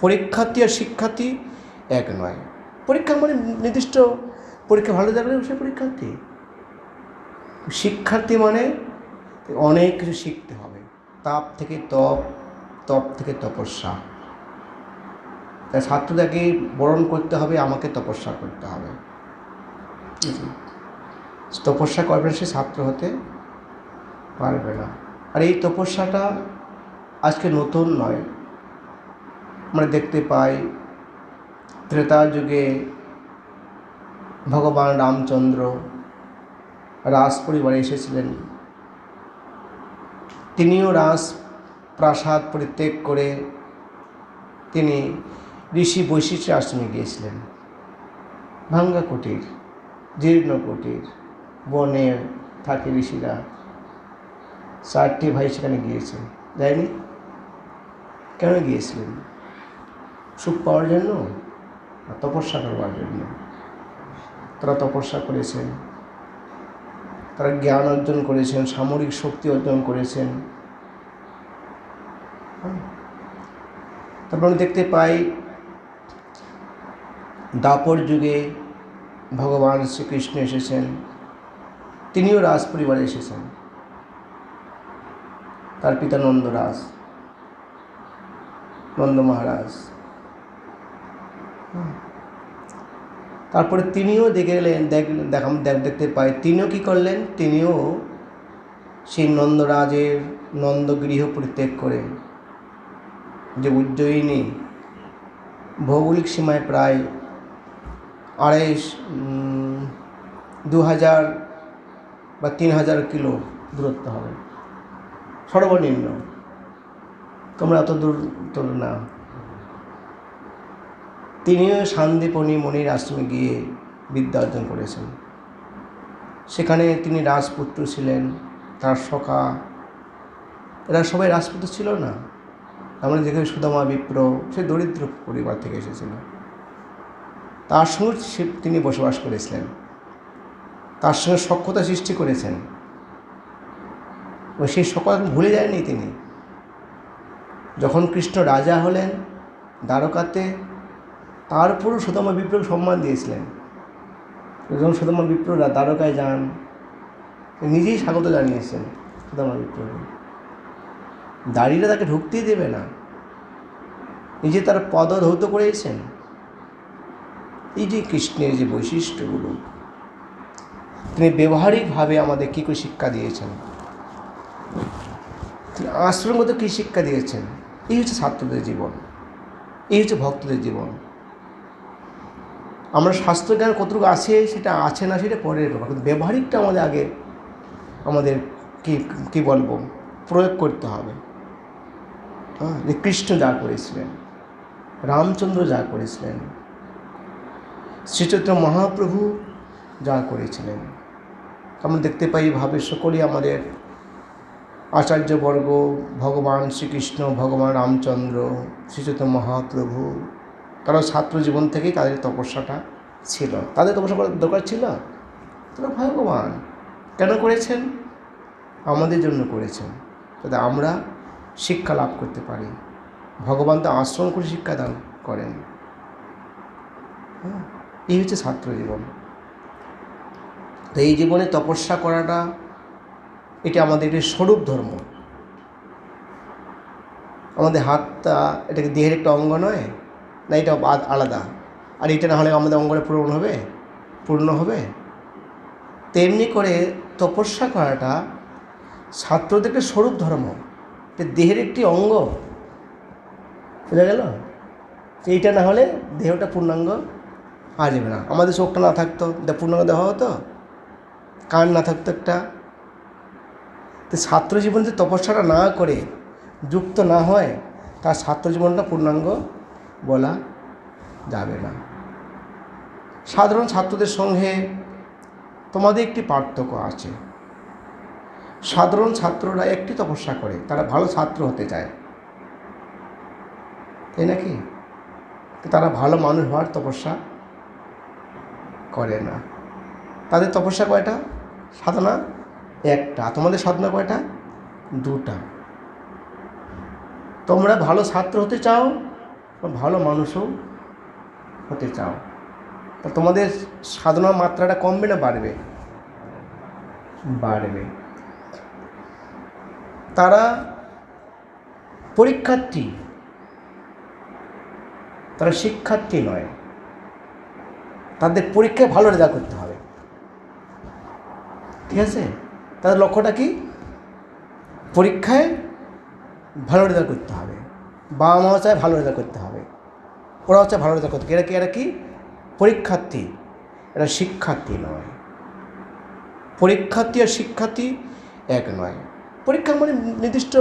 পরীক্ষার্থী আর শিক্ষার্থী এক নয়। পরীক্ষা মানে নির্দিষ্ট পরীক্ষা ভালো যাবে সে পরীক্ষার্থী। শিক্ষার্থী মানে অনেক কিছু শিখতে হবে। তাপ থেকে তপ তপ থেকে তপস্যা। তাই ছাত্রটাকে বরণ করতে হবে, আমাকে তপস্যা করতে হবে। তপস্যা করবে সে ছাত্র হতে পারবে না। আর এই তপস্যাটা আজকে নতুন নয়। আমরা দেখতে পাই ত্রেতা যুগে ভগবান রামচন্দ্র রাজ পরিবারে এসেছিলেন। তিনিও রাজ প্রাসাদ পরিত্যাগ করে তিনি ঋষি বৈশিষ্ট্য আশ্রমে গিয়েছিলেন। ভাঙ্গা কুটির, জীর্ণ কুটির, বনে থাকে ঋষিরা। চারটি ভাই সেখানে গিয়েছেন। যায়নি? কেন গিয়েছিলেন? সুখ পাওয়ার জন্য আর তপস্যা করবার জন্য। তারা তপস্যা করেছেন। তারা জ্ঞান অর্জন করেছেন, সামরিক শক্তি অর্জন করেছেন। তারপর আমরা দেখতে পাই দাপর যুগে ভগবান শ্রীকৃষ্ণ এসেছেন। তিনিও রাজ পরিবারে এসেছেন। তার পিতা নন্দরাজ, নন্দ মহারাজ। তারপরে তিনিও দেখে গেলেন দেখ- দেখতে পাই তিনিও কি করলেন? তিনিও সেই নন্দরাজের নন্দগৃহ পরিত্যাগ করে যে উজ্জয়িনী ভৌগোলিক সীমায় প্রায় আড়াই দু হাজার বা তিন হাজার কিলো দূরত্ব হবে। সর্বনিম্ন। তোমরা অত দূর তো না। তিনিও শান্তিপণি মণির আশ্রমে গিয়ে বিদ্যা অর্জন করেছেন। সেখানে তিনি রাজপুত্র ছিলেন, তার সখা। এরা সবাই রাজপুত্র ছিল না। আমরা যেখানে সুদামা, বিপ্র, সে দরিদ্র পরিবার থেকে এসেছিল। তার সঙ্গে তিনি বসবাস করেছিলেন। তার সঙ্গে সক্ষতা সৃষ্টি করেছেন। ও সেই সক্ষতা ভুলে যায়নি তিনি। যখন কৃষ্ণ রাজা হলেন, দ্বারকাতে তার উপরও সুদামা বিপ্রকে সম্মান দিয়েছিলেন। যখন সুদামা বিপ্ররা দ্বারকায় যান। নিজেই স্বাগত জানিয়েছেন সুদামা বিপ্রকে দাড়িটা তাকে ঢুকতেই দেবে না। নিজে তার পদ ধৌত করেছেন। এই যে কৃষ্ণের যে বৈশিষ্ট্যগুলো। তিনি ব্যবহারিকভাবে আমাদের কী করে শিক্ষা দিয়েছেন? তিনি আশ্রমের মধ্যে কী শিক্ষা দিয়েছেন? এই হচ্ছে ছাত্রদের জীবন। এই হচ্ছে ভক্তদের জীবন। আমরা শাস্ত্রজ্ঞান কতটুকু আছে, সেটা আছে না সেটা পরের ব্যাপার। কিন্তু ব্যবহারিকটা আমাদের আগে আমাদের কি, কী বলব, প্রয়োগ করতে হবে। হ্যাঁ কৃষ্ণ যা করেছিলেন, রামচন্দ্র যা করেছিলেন, শ্রীচৈত্র মহাপ্রভু যা করেছিলেন। আমরা দেখতে পাই ভাবে সকলেই আমাদের আচার্যবর্গ, ভগবান শ্রীকৃষ্ণ, ভগবান রামচন্দ্র, শ্রীচৈত্র মহাপ্রভু তারা ছাত্র জীবন থেকেই তাদের তপস্যাটা ছিল। তাদের তপস্যা করার দরকার ছিল? তারা ভগবান। কেন করেছেন? আমাদের জন্য করেছেন যাতে আমরা শিক্ষা লাভ করতে পারি। ভগবান তো আশ্রম করে শিক্ষা দান করেন। হ্যাঁ, এই হচ্ছে ছাত্র জীবন। তো এই জীবনে তপস্যা করাটা এটা আমাদের একটি স্বরূপ ধর্ম। আমাদের হাতটা এটাকে দেহের একটা অঙ্গ নয় না এটা আলাদা। আর এটা না হলে আমাদের অঙ্গটা পূরণ হবে? পূর্ণ হবে? তেমনি করে তপস্যা করাটা ছাত্রদের একটা স্বরূপ ধর্ম। দেহের একটি অঙ্গ। বোঝা গেল? এইটা না হলে দেহটা পূর্ণাঙ্গ পাওয়া যাবে না। আমাদের চোখটা না থাকতো, এটা পূর্ণাঙ্গ দেওয়া হতো? কান না থাকতো একটা? তো ছাত্র জীবন যদি তপস্যাটা না করে, যুক্ত না হয়, তার ছাত্র জীবনটা পূর্ণাঙ্গ বলা যাবে না। সাধারণ ছাত্রদের সঙ্গে তোমাদের একটি পার্থক্য আছে। সাধারণ ছাত্ররা একটি তপস্যা করে, তারা ভালো ছাত্র হতে চায়। তাই নাকি? তারা ভালো মানুষ হওয়ার তপস্যা করে না। তাদের তপস্যা কয়টা? সাধনা একটা। তোমাদের সাধনা কয়টা? দুটা। তোমরা ভালো ছাত্র হতে চাও ভালো মানুষও হতে চাও। তা তোমাদের সাধনার মাত্রাটা কমবে না বাড়বে? বাড়বে। তারা পরীক্ষার্থী। তারা শিক্ষার্থী নয়। তাদের পরীক্ষায় ভালো রেজাল্ট করতে হবে। ঠিক আছে? তাদের লক্ষ্যটা কি? পরীক্ষায় ভালো রেজাল্ট করতে হবে। বাবা মাও চায় ভালো রেজাল্ট করতে হবে। ওরাও চায় ভালো রেজাল্ট করতে। এরা কি এরা কি? পরীক্ষার্থী। এরা শিক্ষার্থী নয়। পরীক্ষার্থী আর শিক্ষার্থী এক নয়। পরীক্ষা মানে নির্দিষ্ট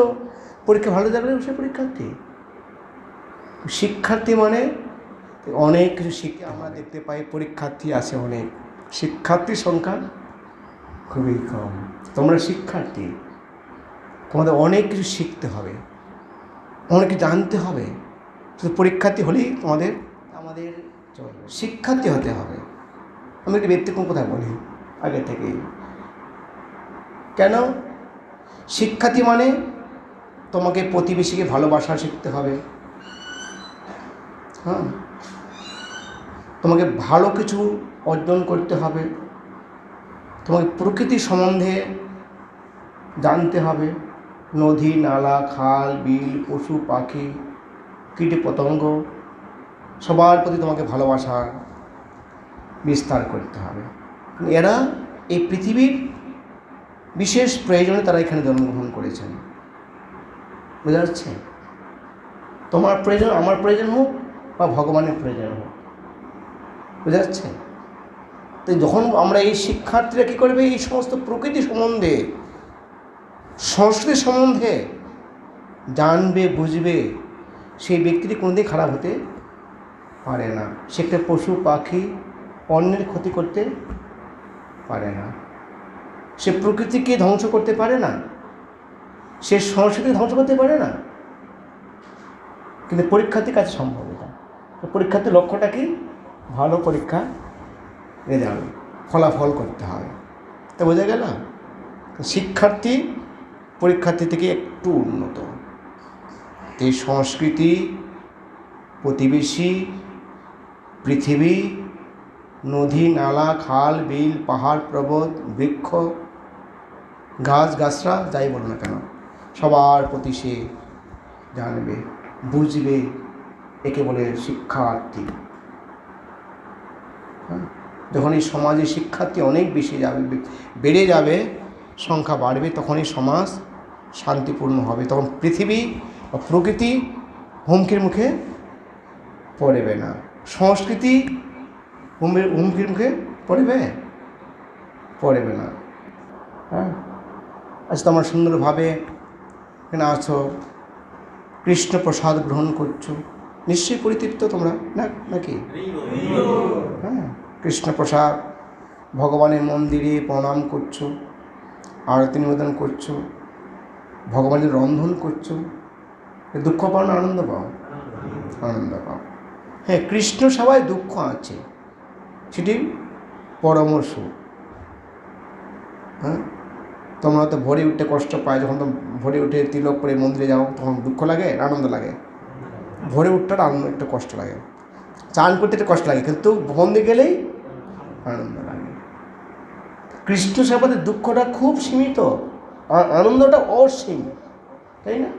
পরীক্ষা ভালো করলে সে পরীক্ষার্থী। শিক্ষার্থী মানে অনেক কিছু শিখে আমরা দেখতে পাই, পরীক্ষার্থী আছে অনেক। শিক্ষার্থীর সংখ্যা খুবই কম। তোমরা শিক্ষার্থী। তোমাদের অনেক কিছু শিখতে হবে। কিছু জানতে হবে? শুধু পরীক্ষার্থী হলেই তোমাদের, আমাদের শিক্ষার্থী হতে হবে। আমি একটি ব্যক্তিক্রম কথা বলি আগে থেকেই। কেন? শিক্ষার্থী মানে তোমাকে প্রতিবেশীকে ভালোবাসা শিখতে হবে। হ্যাঁ? তোমাকে ভালো কিছু অর্জন করতে হবে। তোমাকে প্রকৃতি সম্বন্ধে জানতে হবে। নদী, নালা, খাল, বিল, পশু, পাখি, কীট, পতঙ্গ, সবার প্রতি তোমাকে ভালোবাসা বিস্তার করতে হবে। এরা এই পৃথিবীর বিশেষ প্রয়োজনে তারা এখানে জন্মগ্রহণ করেছেন। বোঝা যাচ্ছে? তোমার প্রয়োজন আমার প্রয়োজন হোক বা ভগবানের প্রয়োজন হোক। বোঝা যাচ্ছে? তো যখন আমরা এই শিক্ষার্থীরা কী করবে? এই সমস্ত প্রকৃতি সম্বন্ধে সংস্কৃতি সম্বন্ধে জানবে, বুঝবে, সেই ব্যক্তিটি কোনোদিন খারাপ হতে পারে না। সে একটা পশু, পাখি, অন্যের ক্ষতি করতে পারে না। সে প্রকৃতিকে ধ্বংস করতে পারে না। সে সংস্কৃতি ধ্বংস করতে পারে না। কিন্তু পরীক্ষার্থীর কাছে সম্ভব এটা। পরীক্ষার্থীর লক্ষ্যটা কি? ভালো পরীক্ষা, রেজাল্ট, ফলাফল করতে হবে। তো বোঝা গেল? শিক্ষার্থী পরীক্ষার্থী থেকে একটু উন্নত। এই সংস্কৃতি, প্রতিবেশী, পৃথিবী, নদী, নালা, খাল, বিল, পাহাড়, পর্বত, বৃক্ষ, গাছ, গাছরা, যাই বলো না কেন, সবার প্রতি সে জানবে, বুঝবে, একে বলে শিক্ষার্থী। হ্যাঁ? যখন এই সমাজে শিক্ষার্থী অনেক বেশি যাবে বেড়ে যাবে সংখ্যা বাড়বে, তখনই সমাজ শান্তিপূর্ণ হবে। তখন পৃথিবী বা প্রকৃতি হুমকির মুখে পড়বে না। সংস্কৃতি হুমকির মুখে পড়বে? পড়বে না। হ্যাঁ? আজ তোমরা সুন্দরভাবে এখানে আছো। কৃষ্ণ প্রসাদ গ্রহণ করছ। নিশ্চয়ই পরিতৃপ্ত তোমরা, না, নাকি? হ্যাঁ কৃষ্ণপ্রসাদ ভগবানের মন্দিরে প্রণাম করছ। আরতি নিবেদন করছ, ভগবানের রন্ধন করছ দুঃখ পাও না, আনন্দ পাও? আনন্দ পাও। হ্যাঁ কৃষ্ণ সবাই দুঃখ আছে, সেটি পরামর্শ। হ্যাঁ তোমরা তো ভরে উঠতে কষ্ট পায়, যখন ভরে উঠে তিলক করে মন্দিরে যাও, তখন দুঃখ লাগে আনন্দ লাগে? ভরে উঠতে আনন্দ, একটু কষ্ট লাগে। চান করতে একটু কষ্ট লাগে, কিন্তু মন্দির গেলেই আনন্দ কৃষ্ণ সেবাতে দুঃখটা খুব সীমিত আনন্দটা অসীম, তাই না?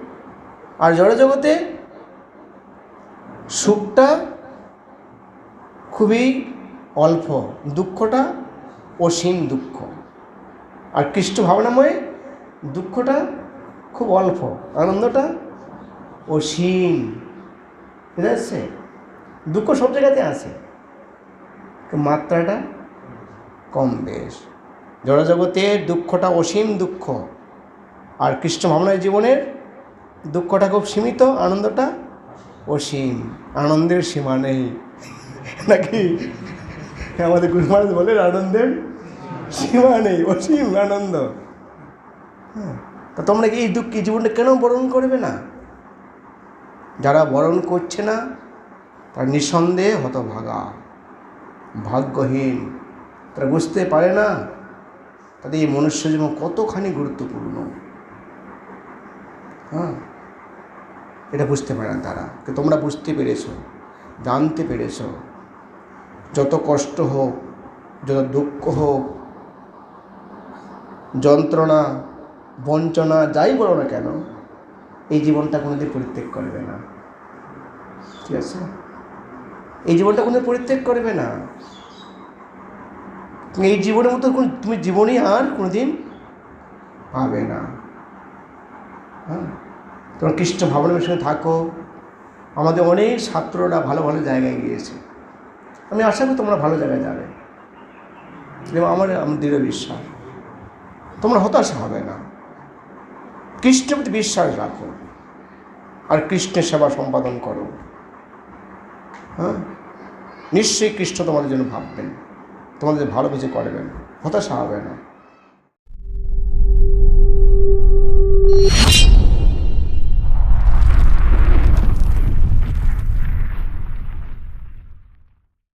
আর জড়জগতে সুখটা খুবই অল্প, দুঃখটা অসীম দুঃখ। আর কৃষ্ণ ভাবনাময়ে দুঃখটা খুব অল্প, আনন্দটা অসীম বুঝা যাচ্ছে দুঃখ সব জায়গাতে আছে মাত্রাটা কম বেশ। জড়জগতের দুঃখটা অসীম দুঃখ। আর কৃষ্ণ ভাবনার জীবনের দুঃখটা খুব সীমিত, আনন্দটা অসীম। আনন্দের সীমা নেই। নাকি আমাদের গুরু মহারাজ বলেন, আনন্দের সীমা নেই, অসীম আনন্দ। হ্যাঁ তা তোমরা কি এই দুঃখ জীবনটা কেন বরণ করবে না? যারা বরণ করছে না, তারা নিঃসন্দেহে হতভাগা, ভাগ্যহীন। তারা বুঝতে পারে না তাদের এই মনুষ্য জীবন কতখানি গুরুত্বপূর্ণ? হ্যাঁ? এটা বুঝতে পারে না তারা। তোমরা বুঝতে পেরেছ, জানতে পেরেছ। যত কষ্ট হোক, যত দুঃখ হোক, যন্ত্রণা, বঞ্চনা, যাই বলো না কেন, এই জীবনটা কোনোদিন পরিত্যাগ করবে না। ঠিক আছে? এই জীবনটা কোনো পরিত্যাগ করবে না। এই জীবনের মতো কোনো তুমি জীবনই আর কোনোদিন পাবে না। হ্যাঁ? তোমরা কৃষ্ণ ভাবনার সঙ্গে থাকো। আমাদের অনেক ছাত্ররা ভালো ভালো জায়গায় গিয়েছে। আমি আশা করি তোমরা ভালো জায়গায় যাবে। এবং আমার আমার দৃঢ় বিশ্বাস। তোমরা হতাশা হবে না। কৃষ্ণের প্রতি বিশ্বাস রাখো। আর কৃষ্ণের সেবা সম্পাদন করো। হ্যাঁ? নিশ্চয়ই কৃষ্ণ তোমাদের জন্য ভাববেন। তোমাদের ভালো কিছু করবেন হতাশা হবে না।